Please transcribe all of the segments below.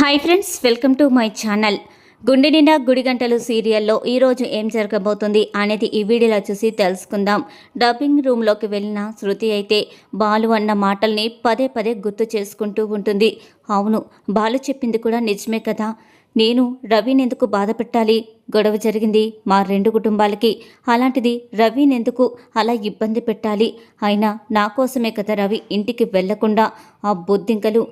Hi friends welcome to my channel గుండె నిండా గుడి గంటలు సీరియల్లో ఈరోజు ఏం జరగబోతుంది అనేది ఈ వీడియోలో చూసి తెలుసుకుందాం. డబ్బింగ్ రూమ్లోకి వెళ్ళిన శృతి అయితే బాలు అన్న మాటల్ని పదే పదే గుర్తు చేసుకుంటూ ఉంటుంది. అవును బాలు చెప్పింది కూడా నిజమే కదా. నేను రవిని ఎందుకు బాధ పెట్టాలి గొడవ జరిగింది మా రెండు కుటుంబాలకి. అలాంటిది రవిని ఎందుకు అలా ఇబ్బంది పెట్టాలి? అయినా నా కోసమే కదా రవి ఇంటికి వెళ్ళకుండా ఆ బొద్దింకలు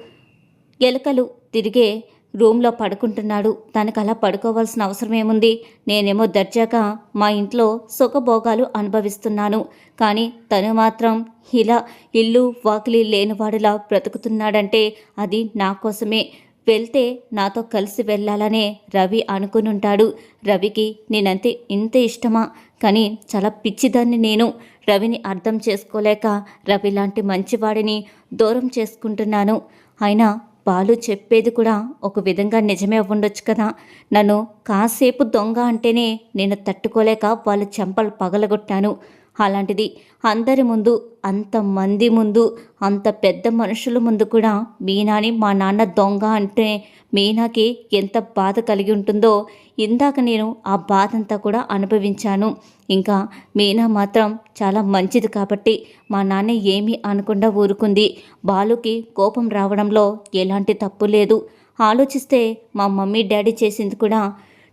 ఎలుకలు తిరిగే రూమ్లో పడుకుంటున్నాడు. తనకు అలా పడుకోవాల్సిన అవసరం ఏముంది నేనేమో దర్జాగా మా ఇంట్లో సుఖభోగాలు అనుభవిస్తున్నాను. కానీ తను మాత్రం ఇలా ఇల్లు వాకిలి లేనివాడులా బ్రతుకుతున్నాడంటే అది నా కోసమే. వెళ్తే నాతో కలిసి వెళ్ళాలనే రవి అనుకునుంటాడు. రవికి నేనంతే ఇంత ఇష్టమా? కానీ చాలా పిచ్చిదాన్ని నేను. రవిని అర్థం చేసుకోలేక రవి లాంటి మంచివాడిని దూరం చేసుకుంటున్నాను. అయినా బాలు చెప్పేది కూడా ఒక విధంగా నిజమే ఉండొచ్చు కదా. నన్ను కాసేపు దొంగ అంటేనే నేను తట్టుకోలేక వాళ్ళ చెంపలు పగలగొట్టాను. అలాంటిది అందరి ముందు అంతమంది ముందు అంత పెద్ద మనుషుల ముందు కూడా మీనాని మా నాన్న దొంగ అంటే మీనాకి ఎంత బాధ కలిగి ఉంటుందో ఇందాక నేను ఆ బాధ అంతా కూడా అనుభవించాను. ఇంకా మీనా మాత్రం చాలా మంచిది కాబట్టి మా నాన్న ఏమీ అనకుండా ఊరుకుంది. బాలుకి కోపం రావడంలో ఎలాంటి తప్పు లేదు. ఆలోచిస్తే మా మమ్మీ డాడీ చేసింది కూడా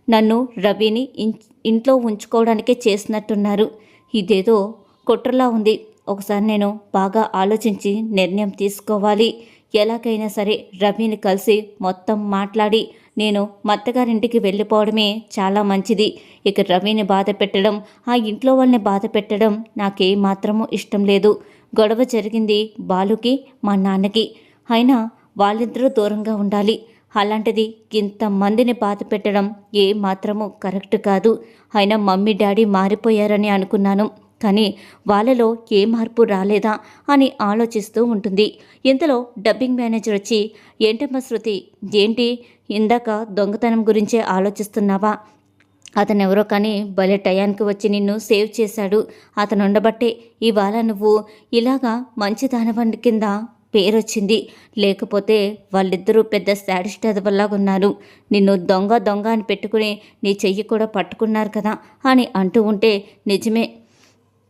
నన్ను రవిని ఇంట్లో ఉంచుకోవడానికే చేసినట్టున్నారు. ఇదేదో కుట్రలా ఉంది. ఒకసారి నేను బాగా ఆలోచించి నిర్ణయం తీసుకోవాలి. ఎలాగైనా సరే రవిని కలిసి మొత్తం మాట్లాడి నేను మత్తగారింటికి వెళ్ళిపోవడమే చాలా మంచిది. ఇక రవిని బాధ పెట్టడం ఆ ఇంట్లో వాళ్ళని బాధ పెట్టడం నాకే మాత్రము ఇష్టం లేదు. గొడవ జరిగింది బాలుకి మా నాన్నకి. అయినా వాళ్ళిద్దరూ దూరంగా ఉండాలి. అలాంటిది ఇంతమందిని బాధ పెట్టడం ఏ మాత్రము కరెక్ట్ కాదు. అయినా మమ్మీ డాడీ మారిపోయారని అనుకున్నాను. కానీ వాళ్ళలో ఏ మార్పు రాలేదా అని ఆలోచిస్తూ ఉంటుంది. ఇంతలో డబ్బింగ్ మేనేజర్ వచ్చి ఏంటమ్మా శృతి ఏంటి? ఇందాక దొంగతనం గురించే ఆలోచిస్తున్నావా? అతను ఎవరో కానీ భలే టయానికి వచ్చి నిన్ను సేవ్ చేశాడు. అతను ఉండబట్టే ఇవాళ నువ్వు ఇలాగా మంచి దానవండి కింద పేరొచ్చింది. లేకపోతే వాళ్ళిద్దరూ పెద్ద శాడిస్ట్ అదవల్లాగా ఉన్నారు నిన్ను దొంగ దొంగ అని పెట్టుకుని నీ చెయ్యి కూడా పట్టుకున్నారు కదా అని అంటూ ఉంటే నిజమే.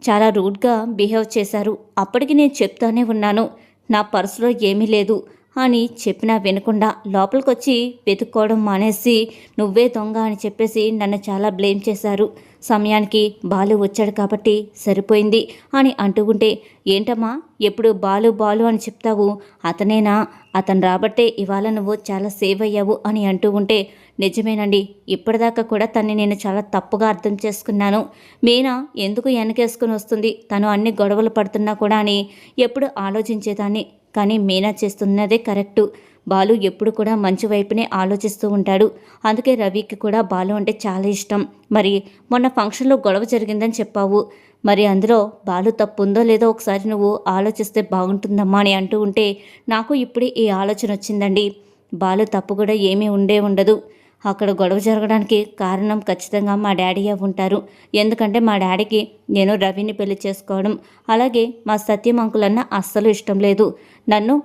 చాలా రూడ్గా బిహేవ్ చేశారు. అప్పటికి నేను చెప్తానే ఉన్నాను. నా పర్సులో ఏమీ లేదు అని చెప్పినా వినకుండా లోపలికొచ్చి వెతుక్కోవడం మానేసి నువ్వే దొంగ అని చెప్పేసి నన్ను చాలా బ్లేమ్ చేశారు. సమయానికి బాలు వచ్చాడు కాబట్టి సరిపోయింది అని అంటూ ఉంటే ఏంటమ్మా ఎప్పుడు బాలు బాలు అని చెప్తావు? అతనేనా? అతను రాబట్టే ఇవాళ నువ్వు చాలా సేవ్ అయ్యావు అని అంటూ ఉంటే నిజమేనండి ఇప్పటిదాకా కూడా తన్ని నేను చాలా తప్పుగా అర్థం చేసుకున్నాను. మీనా ఎందుకు వెనకేసుకుని వస్తుంది? తను అన్ని గొడవలు పడుతున్నా కూడా అని ఎప్పుడు ఆలోచించేదాన్ని. కానీ మీనా చేస్తున్నదే కరెక్టు. బాలు ఎప్పుడు కూడా మంచి వైపునే ఆలోచిస్తూ ఉంటాడు. అందుకే రవికి కూడా బాలు అంటే చాలా ఇష్టం. మరి మొన్న ఫంక్షన్లో గొడవ జరిగిందని చెప్పావు. మరి అందులో బాలు తప్పు ఉందో లేదో ఒకసారి నువ్వు ఆలోచిస్తే బాగుంటుందమ్మా అని అంటూ ఉంటే నాకు ఇప్పుడే ఈ ఆలోచన వచ్చిందండి. బాలు తప్పు కూడా ఏమీ ఉండే ఉండదు. అక్కడ గొడవ జరగడానికి కారణం ఖచ్చితంగా మా డాడీయే ఉంటారు. ఎందుకంటే మా డాడీకి నేను రవిని పెళ్ళి చేసుకోవడం. అలాగే మా సత్యం అంకులన్న అస్సలు ఇష్టం లేదు. నన్ను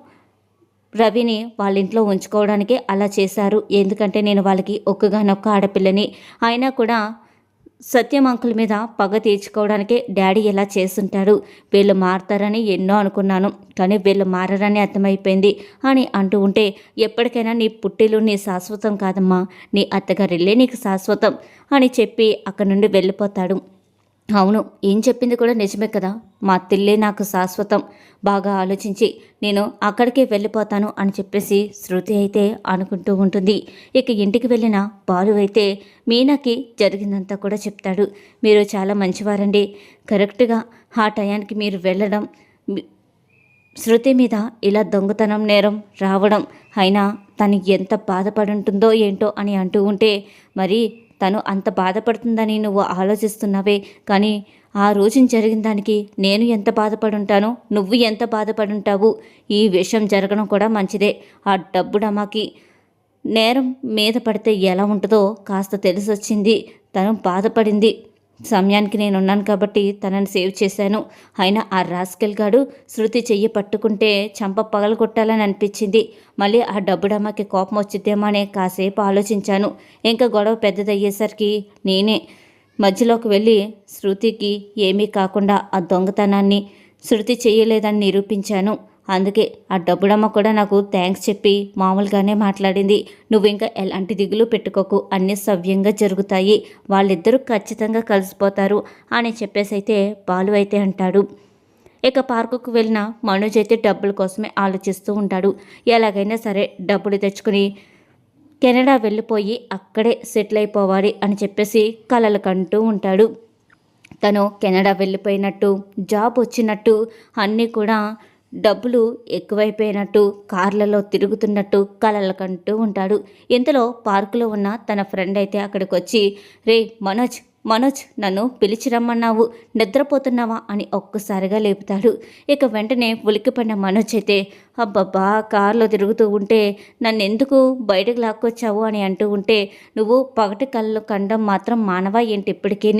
రవిని వాళ్ళ ఇంట్లో ఉంచుకోవడానికి అలా చేశారు. ఎందుకంటే నేను వాళ్ళకి ఒక్కగానొక్క ఆడపిల్లని. అయినా కూడా సత్యం అంకుల్ మీద పగ తీర్చుకోవడానికే డాడీ ఎలా చేస్తుంటాడు. వీళ్ళు మారతారని ఎన్నో అనుకున్నాను. కానీ వీళ్ళు మారరని అర్థమైపోయింది అని అంటూ ఉంటే ఎప్పటికైనా నీ పుట్టిలు నీ శాశ్వతం కాదమ్మా. నీ అత్తగారిల్లే నీకు శాశ్వతం అని చెప్పి అక్కడి నుండి వెళ్ళిపోతాడు. అవును ఏం చెప్పింది కూడా నిజమే కదా. మా తిల్లే నాకు శాశ్వతం. బాగా ఆలోచించి నేను అక్కడికే వెళ్ళిపోతాను అని చెప్పేసి శృతి అయితే అనుకుంటూ ఉంటుంది. ఇక ఇంటికి వెళ్ళిన బాలు అయితే మీనాకి జరిగిందంతా కూడా చెప్తాడు. మీరు చాలా మంచివారండి. కరెక్ట్గా ఆ టయానికి మీరు వెళ్ళడం శృతి మీద ఇలా దొంగతనం నేరం రావడం అయినా తను ఎంత బాధపడుంటుందో ఏంటో అని అంటూ ఉంటే మరి తను అంత బాధపడుతుందని నువ్వు ఆలోచిస్తున్నావే. కానీ ఆ రోజున జరిగిన దానికి నేను ఎంత బాధపడుంటానో నువ్వు ఎంత బాధపడుంటావు? ఈ విషయం జరగడం కూడా మంచిదే. ఆ డబ్బు డమాకి నేరం మీద పడితే ఎలా ఉంటుందో కాస్త తెలిసొచ్చింది. తను బాధపడింది. సమయానికి నేను ఉన్నాను కాబట్టి తనని సేవ్ చేశాను. అయినా ఆ రాస్కెల్ గాడు శృతి చెయ్యి పట్టుకుంటే చంప పగలగొట్టాలని అనిపించింది. మళ్ళీ ఆ డబ్బుడమ్మకి కోపం వచ్చిద్దేమో అనే కాసేపు ఆలోచించాను. ఇంకా గొడవ పెద్దదయ్యేసరికి నేనే. మధ్యలోకి వెళ్ళి శృతికి ఏమీ కాకుండా ఆ దొంగతనాన్ని శృతి చేయలేదని నిరూపించాను. అందుకే ఆ డబ్బుడమ్మ కూడా నాకు థ్యాంక్స్ చెప్పి మామూలుగానే మాట్లాడింది. నువ్వు ఇంకా ఎలాంటి దిగులు పెట్టుకోకు. అన్నీ సవ్యంగా జరుగుతాయి. వాళ్ళిద్దరూ ఖచ్చితంగా కలిసిపోతారు అని చెప్పేసి అయితే బాలు అయితే అంటాడు. ఇక పార్కుకు వెళ్ళిన మనోజ్ అయితే డబ్బుల కోసమే ఆలోచిస్తూ ఉంటాడు. ఎలాగైనా సరే డబ్బులు తెచ్చుకుని కెనడా వెళ్ళిపోయి అక్కడే సెటిల్ అయిపోవాలి అని చెప్పేసి కలలు కంటూ ఉంటాడు. తను కెనడా వెళ్ళిపోయినట్టు జాబ్ వచ్చినట్టు అన్నీ కూడా డబ్బులు ఎక్కువైపోయినట్టు కార్లలో తిరుగుతున్నట్టు కలలు కంటూ ఉంటాడు. ఇంతలో పార్కులో ఉన్న తన ఫ్రెండ్ అయితే అక్కడికి వచ్చి రే మనోజ్ మనోజ్ నన్ను పిలిచి రమ్మన్నావు నిద్రపోతున్నావా? అని ఒక్కసారిగా లేపుతాడు. ఇక వెంటనే ఉలిక్కిపడిన మనోజ్ అయితే అబ్బబ్బా కారులో తిరుగుతూ ఉంటే నన్ను ఎందుకు బయటకు లాక్కొచ్చావు? అని అంటూ ఉంటే నువ్వు పగటి కళ్ళు కండం మాత్రం మానవా ఏంటి ఇప్పటికీ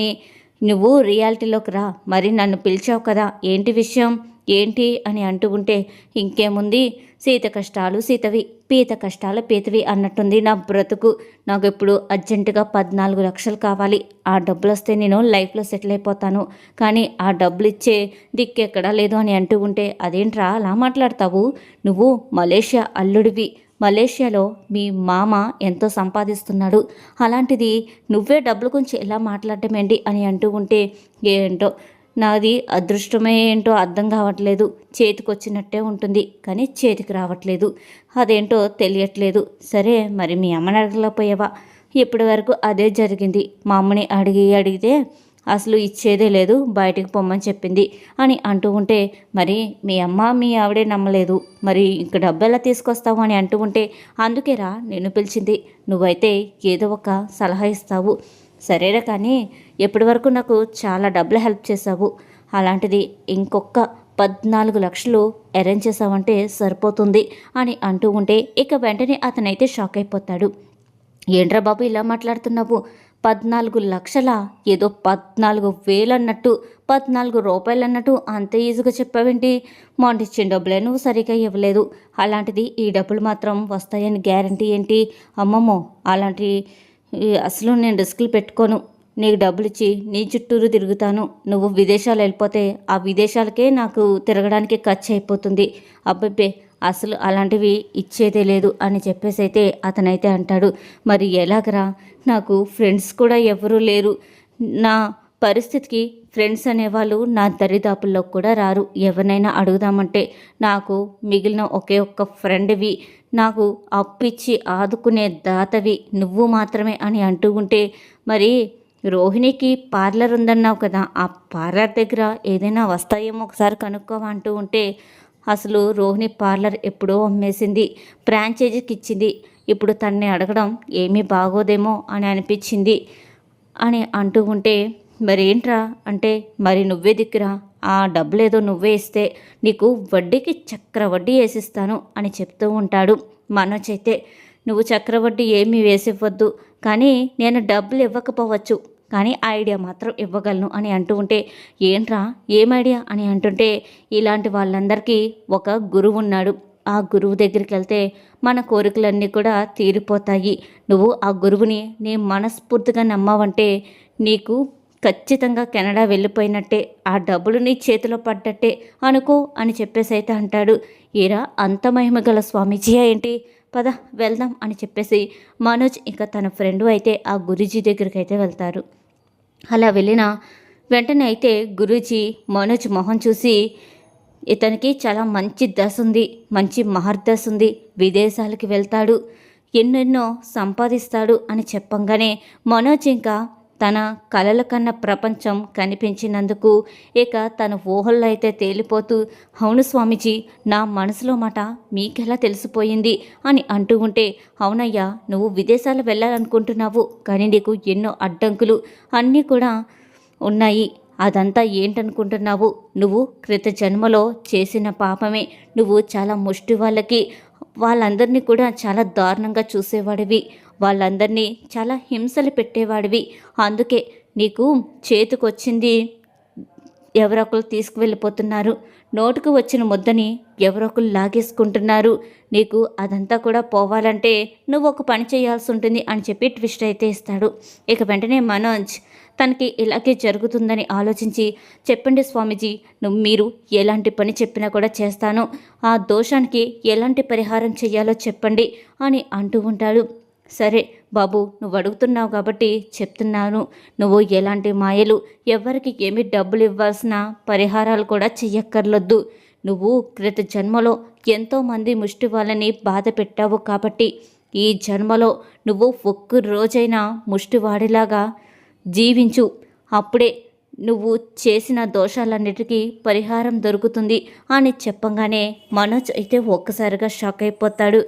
నువ్వు రియాలిటీలోకి రా. మరి నన్ను పిలిచావు కదా. ఏంటి విషయం? ఏంటి అని అంటూ ఉంటే ఇంకేముంది? సీత కష్టాలు సీతవి పీత కష్టాలు పీతవి అన్నట్టుంది నా బ్రతుకు. నాకు ఇప్పుడు అర్జెంటుగా పద్నాలుగు లక్షలు కావాలి. ఆ డబ్బులు వస్తే నేను లైఫ్లో సెటిల్ అయిపోతాను. కానీ ఆ డబ్బులు ఇచ్చే దిక్కెక్కడా లేదు అని అంటూ ఉంటే అదేంట్రా అలా మాట్లాడతావు? నువ్వు మలేషియా అల్లుడివి. మలేషియాలో మీ మామ ఎంతో సంపాదిస్తున్నాడు. అలాంటిది నువ్వే డబ్బుల గురించి ఎలా మాట్లాడటం ఏంటి అని అంటూ ఉంటే ఏంటో నాది అదృష్టమే ఏంటో అర్థం కావట్లేదు. చేతికి వచ్చినట్టే ఉంటుంది. కానీ చేతికి రావట్లేదు. అదేంటో తెలియట్లేదు. సరే మరి మీ అమ్మని అడగలేకపోయావా ఇప్పటి వరకు అదే జరిగింది. మా అమ్మని అడిగి అడిగితే అసలు ఇచ్చేదే లేదు. బయటికి పొమ్మని చెప్పింది అని అంటూ ఉంటే మరి మీ అమ్మ మీ ఆవిడే నమ్మలేదు. మరి ఇంక డబ్బు ఎలా తీసుకొస్తావు? అని అంటూ ఉంటే అందుకేరా నిన్ను పిలిచింది. నువ్వైతే ఏదో ఒక సలహా ఇస్తావు. సరేరా కానీ ఎప్పటి వరకు నాకు చాలా డబ్బులు హెల్ప్ చేసావు అలాంటిది ఇంకొక పద్నాలుగు లక్షలు అరేంజ్ చేసావంటే సరిపోతుంది అని అంటూ ఉంటే ఇక వెంటనే అతనైతే షాక్ అయిపోతాడు. ఏంట్రా బాబు ఇలా మాట్లాడుతున్నావు? పద్నాలుగు లక్షల ఏదో పద్నాలుగు వేలు అన్నట్టు పద్నాలుగు రూపాయలు అన్నట్టు అంత ఈజీగా చెప్పావేంటి? మాంటిచ్చిన డబ్బులే నువ్వు సరిగా ఇవ్వలేదు. అలాంటిది ఈ డబ్బులు మాత్రం వస్తాయని గ్యారంటీ ఏంటి? అమ్మమ్మో అలాంటి అసలు నేను రిస్కులు పెట్టుకోను. నీకు డబ్బులిచ్చి నీ చుట్టూరు తిరుగుతాను. నువ్వు విదేశాలు వెళ్ళిపోతే ఆ విదేశాలకే నాకు తిరగడానికి ఖర్చు అయిపోతుంది. అబ్బబ్బే అసలు అలాంటివి ఇచ్చేదే లేదు అని చెప్పేసి అయితే అతనైతే అంటాడు. మరి ఎలాగరా? నాకు ఫ్రెండ్స్ కూడా ఎవరూ లేరు. నా పరిస్థితికి ఫ్రెండ్స్ అనేవాళ్ళు నా దరిదాపుల్లో కూడా రారు. ఎవరినైనా అడుగుదామంటే నాకు మిగిలిన ఒకే ఒక్క ఫ్రెండ్వి. నాకు అప్పిచ్చి ఆదుకునే దాతవి నువ్వు మాత్రమే అని అంటూ ఉంటే మరి రోహిణికి పార్లర్ ఉందన్నావు కదా ఆ పార్లర్ దగ్గర ఏదైనా వస్తాయేమో ఒకసారి కనుక్కోమంటూ ఉంటే అసలు రోహిణి పార్లర్ ఎప్పుడో అమ్మేసింది ఫ్రాంచైజీకి ఇచ్చింది. ఇప్పుడు తన్ని అడగడం ఏమీ బాగోదేమో అని అనిపించింది అని అంటూ ఉంటే మరేంట్రా? అంటే మరి నువ్వే దిక్కురా ఆ డబ్బులేదో నువ్వే ఇస్తే నీకు వడ్డీకి చక్ర వడ్డీ వేసిస్తాను అని చెప్తూ ఉంటాడు మనోజ్ అయితే. నువ్వు చక్రవడ్డీ ఏమీ వేసివ్వద్దు కానీ నేను డబ్బులు ఇవ్వకపోవచ్చు కానీ ఐడియా మాత్రం ఇవ్వగలను అని అంటూ ఉంటే ఏంట్రా? ఏం ఐడియా? అని అంటుంటే ఇలాంటి వాళ్ళందరికీ ఒక గురువు ఉన్నాడు. ఆ గురువు దగ్గరికి వెళ్తే మన కోరికలన్నీ కూడా తీరిపోతాయి. నువ్వు ఆ గురువుని నీ మనస్ఫూర్తిగా నమ్మావంటే నీకు ఖచ్చితంగా కెనడా వెళ్ళిపోయినట్టే ఆ డబ్బులు నీ చేతిలో పడ్డట్టే అనుకో అని చెప్పేసి అయితే అంటాడు. ఈరా అంత మహిమ గల స్వామీజీ ఏంటి? పద వెళ్దాం అని చెప్పేసి మనోజ్ ఇంకా తన ఫ్రెండు అయితే ఆ గురుజీ దగ్గరికి అయితే వెళ్తారు. అలా వెళ్ళిన వెంటనే అయితే గురూజీ మనోజ్ మొహం చూసి ఇతనికి చాలా మంచి దశ ఉంది మంచి మహర్దశ ఉంది విదేశాలకి వెళ్తాడు ఎన్నెన్నో సంపాదిస్తాడు అని చెప్పంగానే మనోజ్ ఇంకా తన కలల కన్న ప్రపంచం కనిపించినందుకు ఇక తన ఊహల్లో అయితే తేలిపోతూ అవును స్వామీజీ నా మనసులో మాట మీకెలా తెలిసిపోయింది? అని అంటూ ఉంటే అవునయ్యా నువ్వు విదేశాలు వెళ్ళాలనుకుంటున్నావు కానీ నీకు ఎన్నో అడ్డంకులు అన్నీ కూడా ఉన్నాయి. అదంతా ఏంటనుకుంటున్నావు? నువ్వు క్రిత జన్మలో చేసిన పాపమే. నువ్వు చాలా ముష్టి వాళ్ళకి వాళ్ళందరినీ కూడా చాలా దారుణంగా చూసేవాడివి. వాళ్ళందరినీ చాలా హింసలు పెట్టేవాడివి. అందుకే నీకు చేతికొచ్చింది ఎవరొకరు తీసుకువెళ్ళిపోతున్నారు. నోటుకు వచ్చిన ముద్దని ఎవరొకరు లాగేసుకుంటున్నారు. నీకు అదంతా కూడా పోవాలంటే నువ్వు ఒక పని చేయాల్సి ఉంటుంది అని చెప్పి ట్విస్ట్ అయితే ఇస్తాడు. ఇక వెంటనే మనోజ్ తనకి ఇలాగే జరుగుతుందని ఆలోచించి చెప్పండి స్వామీజీ నువ్వు మీరు ఎలాంటి పని చెప్పినా కూడా చేస్తాను. ఆ దోషానికి ఎలాంటి పరిహారం చేయాలో చెప్పండి అని అంటూ ఉంటాడు. సరే బాబు నువ్వు అడుగుతున్నావు కాబట్టి చెప్తున్నాను. నువ్వు ఎలాంటి మాయలు ఎవరికి ఏమి డబ్బులు ఇవ్వాల్సిన పరిహారాలు కూడా చెయ్యక్కర్లొద్దు. నువ్వు క్రిత జన్మలో ఎంతోమంది ముష్టి వాళ్ళని బాధ పెట్టావు కాబట్టి ఈ జన్మలో నువ్వు ఒక్క రోజైనా ముష్టివాడిలాగా జీవించు. అప్పుడే నువ్వు చేసిన దోషాలన్నిటికీ పరిహారం దొరుకుతుంది అని చెప్పంగానే మనోజ్ అయితే ఒక్కసారిగా షాక్ అయిపోతాడు.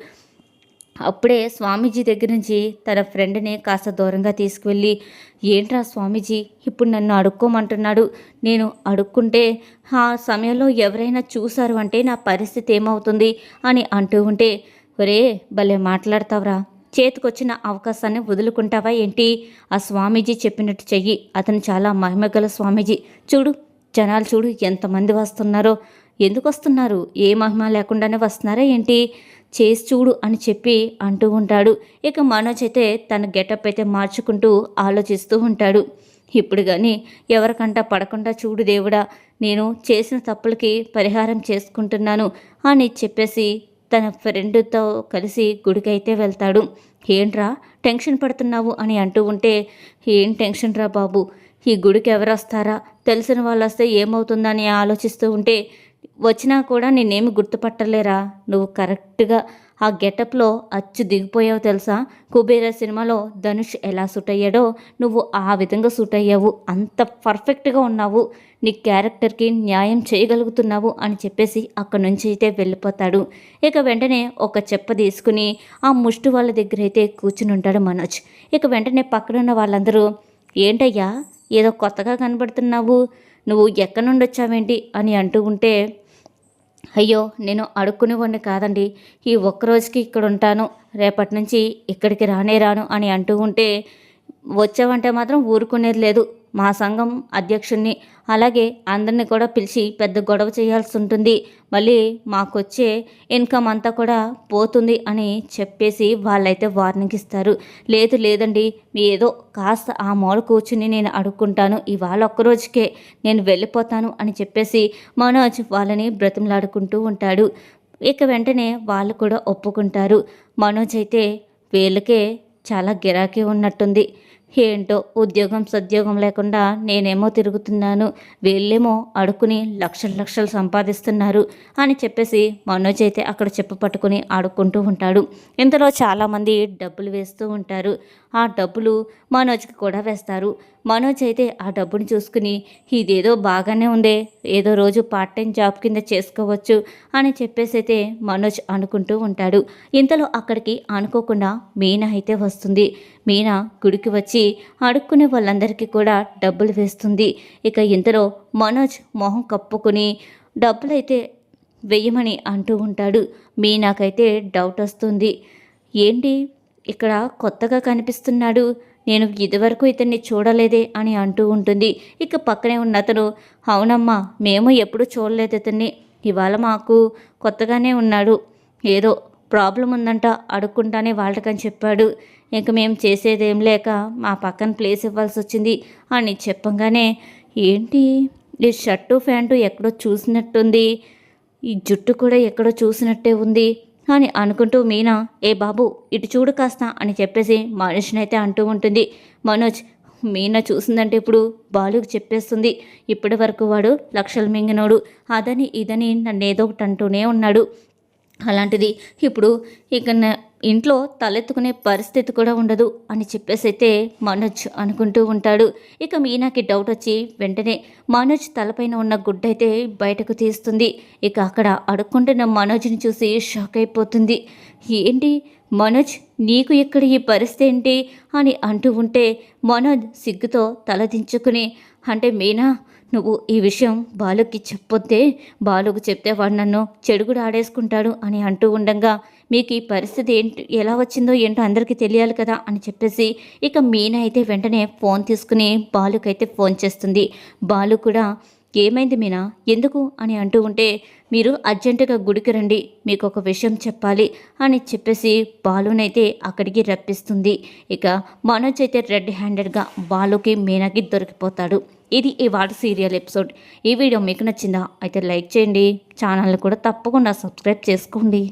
అప్పుడే స్వామీజీ దగ్గర నుంచి తన ఫ్రెండ్ని కాస్త దూరంగా తీసుకువెళ్ళి ఏంట్రా స్వామీజీ ఇప్పుడు నన్ను అడుక్కోమంటున్నాడు. నేను అడుక్కుంటే ఆ సమయంలో ఎవరైనా చూశారు అంటే నా పరిస్థితి ఏమవుతుంది? అని అంటూ ఉంటే ఒరే భలే మాట్లాడతావురా. చేతికొచ్చిన అవకాశాన్ని వదులుకుంటావా ఏంటి? ఆ స్వామీజీ చెప్పినట్టు చెయ్యి. అతను చాలా మహిమగల స్వామీజీ. చూడు జనాలు చూడు ఎంతమంది వస్తున్నారో. ఎందుకు వస్తున్నారు? ఏ మహిమ లేకుండానే వస్తున్నారా ఏంటి? చేసి చూడు అని చెప్పి అంటూ ఉంటాడు. ఇక మనోజ్ అయితే తన గెటప్ అయితే మార్చుకుంటూ ఆలోచిస్తూ ఉంటాడు. ఇప్పుడు కానీ ఎవరికంట పడకుండా చూడు దేవుడా నేను చేసిన తప్పులకి పరిహారం చేసుకుంటున్నాను అని చెప్పేసి తన ఫ్రెండ్తో కలిసి గుడికైతే వెళ్తాడు. ఏంట్రా టెన్షన్ పడుతున్నావు అని అంటూ ఉంటే ఏం టెన్షన్ రా బాబు ఈ గుడికి ఎవరు వస్తారా తెలిసిన వాళ్ళు వస్తే ఏమవుతుందని ఆలోచిస్తూ ఉంటే వచ్చినా కూడా నేనేమి గుర్తుపట్టలేరా? నువ్వు కరెక్ట్గా ఆ గెటప్లో అచ్చు దిగిపోయావు తెలుసా? కుబేర సినిమాలో ధనుష్ ఎలా సూట్ అయ్యాడో నువ్వు ఆ విధంగా సూట్ అయ్యావు అంత పర్ఫెక్ట్గా ఉన్నావు. నీ క్యారెక్టర్కి న్యాయం చేయగలుగుతున్నావు అని చెప్పేసి అక్కడి నుంచి అయితే వెళ్ళిపోతాడు. ఇక వెంటనే ఒక చెప్ప తీసుకుని ఆ ముష్టి వాళ్ళ దగ్గర అయితే కూర్చుని ఉంటాడు మనోజ్. ఇక వెంటనే పక్కనున్న వాళ్ళందరూ ఏంటయ్యా? ఏదో కొత్తగా కనబడుతున్నావు. నువ్వు ఎక్కడి నుండి వచ్చావేంటి? అని అంటూ ఉంటే అయ్యో నేను అడుక్కునేవాడిని కాదండి. ఈ ఒక్కరోజుకి ఇక్కడ ఉంటాను. రేపటి నుంచి ఇక్కడికి రానే రాను అని అంటూ ఉంటే వచ్చావంటే మాత్రం ఊరుకునేది లేదు. మా సంఘం అధ్యక్షుడిని అలాగే అందరిని కూడా పిలిచి పెద్ద గొడవ చేయాల్సి ఉంటుంది. మళ్ళీ మాకొచ్చే ఇన్కమ్ అంతా కూడా పోతుంది అని చెప్పేసి వాళ్ళైతే వార్నింగ్ ఇస్తారు. లేదు లేదండి మీ ఏదో కాస్త ఆ మూల కూర్చుని నేను అడుక్కుంటాను. ఇవాళ ఒక్కరోజుకే నేను వెళ్ళిపోతాను అని చెప్పేసి మనోజ్ వాళ్ళని బ్రతిమలాడుకుంటూ ఉంటాడు. ఇక వెంటనే వాళ్ళు కూడా ఒప్పుకుంటారు. మనోజ్ అయితే వీళ్ళకే చాలా గిరాకీ ఉన్నట్టుంది. ఏంటో ఉద్యోగం సద్యోగం లేకుండా నేనేమో తిరుగుతున్నాను. వీళ్ళేమో అడుక్కుని లక్షలు లక్షలు సంపాదిస్తున్నారు అని చెప్పేసి మనోజ్ అయితే అక్కడ చెప్పు పట్టుకుని ఆడుకుంటూ ఉంటాడు. ఇంతలో చాలామంది డబ్బులు వేస్తూ ఉంటారు. ఆ డబ్బులు మనోజ్కి కూడా వేస్తారు. మనోజ్ అయితే ఆ డబ్బును చూసుకుని ఇదేదో బాగానే ఉందే ఏదో రోజు పార్ట్ టైం జాబ్ కింద చేసుకోవచ్చు అని చెప్పేసి అయితే మనోజ్ అనుకుంటూ ఉంటాడు. ఇంతలో అక్కడికి అనుకోకుండా మీనా అయితే వస్తుంది. మీనా గుడికి వచ్చి అడుక్కునే వాళ్ళందరికీ కూడా డబ్బులు వేస్తుంది. ఇక ఇంతలో మనోజ్ మొహం కప్పుకుని డబ్బులైతే వెయ్యమని అంటూ ఉంటాడు. మీనాకైతే డౌట్ వస్తుంది. ఏంటి? ఇక్కడ కొత్తగా కనిపిస్తున్నాడు. నేను ఇదివరకు ఇతన్ని చూడలేదే అని అంటూ ఉంటుంది. ఇక పక్కనే ఉన్న అతను అవునమ్మా మేము ఎప్పుడూ చూడలేదు ఇతన్ని. ఇవాళ మాకు కొత్తగానే ఉన్నాడు. ఏదో ప్రాబ్లం ఉందంట అడుక్కుంటానే వాళ్ళకని చెప్పాడు. ఇంక మేము చేసేదేం లేక మా పక్కన ప్లేస్ ఇవ్వాల్సి వచ్చింది అని చెప్పంగానే ఏంటి? ఈ షర్టు ప్యాంటు ఎక్కడో చూసినట్టుంది. ఈ జుట్టు కూడా ఎక్కడో చూసినట్టే ఉంది. అని అనుకుంటూ మీనా ఏ బాబు ఇటు చూడు కాస్త అని చెప్పేసి మనిషినైతే అంటూ ఉంటుంది. మనోజ్ మీనా చూసిందంటే ఇప్పుడు బాలుకి చెప్పేస్తుంది. ఇప్పటి వరకు వాడు లక్షలు మింగినోడు. అదని ఇదని నన్ను ఏదో ఒకటి అంటూనే ఉన్నాడు. అలాంటిది ఇప్పుడు ఇక ఇంట్లో తలెత్తుకునే పరిస్థితి కూడా ఉండదు అని చెప్పేసి అయితే మనోజ్ అనుకుంటూ ఉంటాడు. ఇక మీనాకి డౌట్ వచ్చి వెంటనే మనోజ్ తలపైన ఉన్న గుడ్డ అయితే బయటకు తీస్తుంది. ఇక అక్కడ అడుక్కుంటున్న మనోజ్ని చూసి షాక్ అయిపోతుంది. ఏంటి? మనోజ్ నీకు ఇక్కడ ఈ పరిస్థితి ఏంటి? అని అంటూ ఉంటే మనోజ్ సిగ్గుతో తలదించుకుని అంటే మీనా నువ్వు ఈ విషయం బాలుకి చెప్పొద్దే. బాలుకు చెప్తే వాడు నన్ను చెడుగుడు ఆడేసుకుంటాడు అని అంటూ ఉండగా మీకు ఈ పరిస్థితి ఏంటి? ఎలా వచ్చిందో ఏంటో అందరికీ తెలియాలి కదా అని చెప్పేసి ఇక మీనా అయితే వెంటనే ఫోన్ తీసుకుని బాలుకైతే ఫోన్ చేస్తుంది. బాలు కూడా ఏమైంది మీనా? ఎందుకు? అని అంటూ ఉంటే మీరు అర్జెంటుగా గుడికి రండి మీకు ఒక విషయం చెప్పాలి అని చెప్పేసి బాలునైతే అక్కడికి రప్పిస్తుంది. ఇక మనోజ్ అయితే రెడ్ హ్యాండెడ్గా బాలుకి మీనాకి దొరికిపోతాడు. ఇది ఇవాళ సీరియల్ ఎపిసోడ్. ఈ వీడియో మీకు నచ్చిందా? అయితే లైక్ చేయండి. ఛానల్ని కూడా తప్పకుండా సబ్స్క్రైబ్ చేసుకోండి.